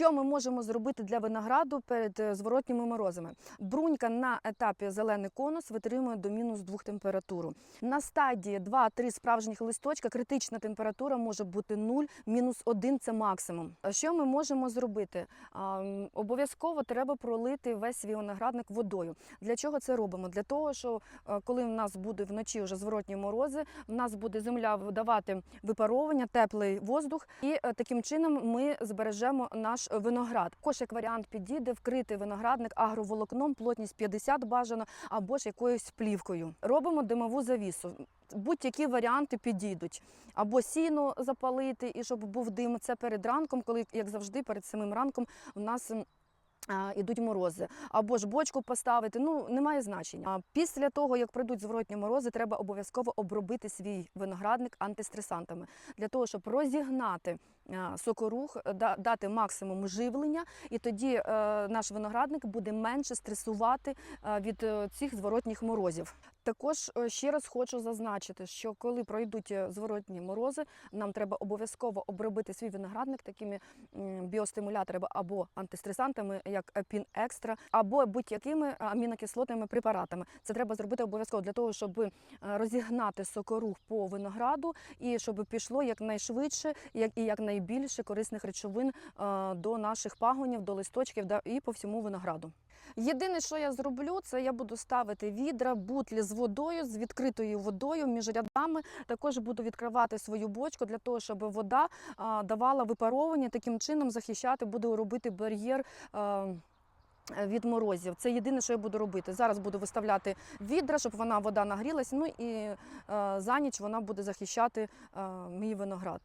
Що ми можемо зробити для винограду перед е, зворотніми морозами? Брунька на етапі зелений конус витримує до мінус 2 температуру. На стадії 2-3 справжніх листочка критична температура може бути 0, мінус 1 – це максимум. Що ми можемо зробити? Обов'язково треба пролити весь свій виноградник водою. Для чого це робимо? Для того, що е, коли в нас буде вночі вже зворотні морози, в нас буде земля видавати випаровування, теплий воздух, і е, таким чином ми збережемо наш виноград. Також як варіант підійде вкрити виноградник агроволокном, плотність 50 бажано або ж якоюсь плівкою. Робимо димову завісу. Будь-які варіанти підійдуть. Або сіно запалити, і щоб був дим. Це перед ранком, коли, як завжди, перед самим ранком у нас. Ідуть морози, або ж бочку поставити. Ну немає значення. Після того, як прийдуть зворотні морози, треба обов'язково обробити свій виноградник антистресантами для того, щоб розігнати сокорух, дати максимум живлення, і тоді е, наш виноградник буде менше стресувати е, від е, цих зворотніх морозів. Також е, ще раз хочу зазначити, що коли пройдуть е, зворотні морози, нам треба обов'язково обробити свій виноградник такими біостимуляторами або антистресантами, як Епін Екстра, або будь-якими амінокислотними препаратами. Це треба зробити обов'язково для того, щоб е, розігнати сокорух по винограду і щоб пішло якнайшвидше як і якнайбільше корисних речовин е, до наших пагонів, до листочків і по всьому винограду. Єдине, що я зроблю, це я буду ставити відра, бутлі з водою, з відкритою водою між рядами. Також буду відкривати свою бочку для того, щоб вода давала випаровування. Таким чином захищати, буду робити бар'єр. А, від морозів. Це єдине, що я буду робити. Зараз буду виставляти відра, щоб вона вода нагрілась. Ну і е, за ніч вона буде захищати е, мій виноград.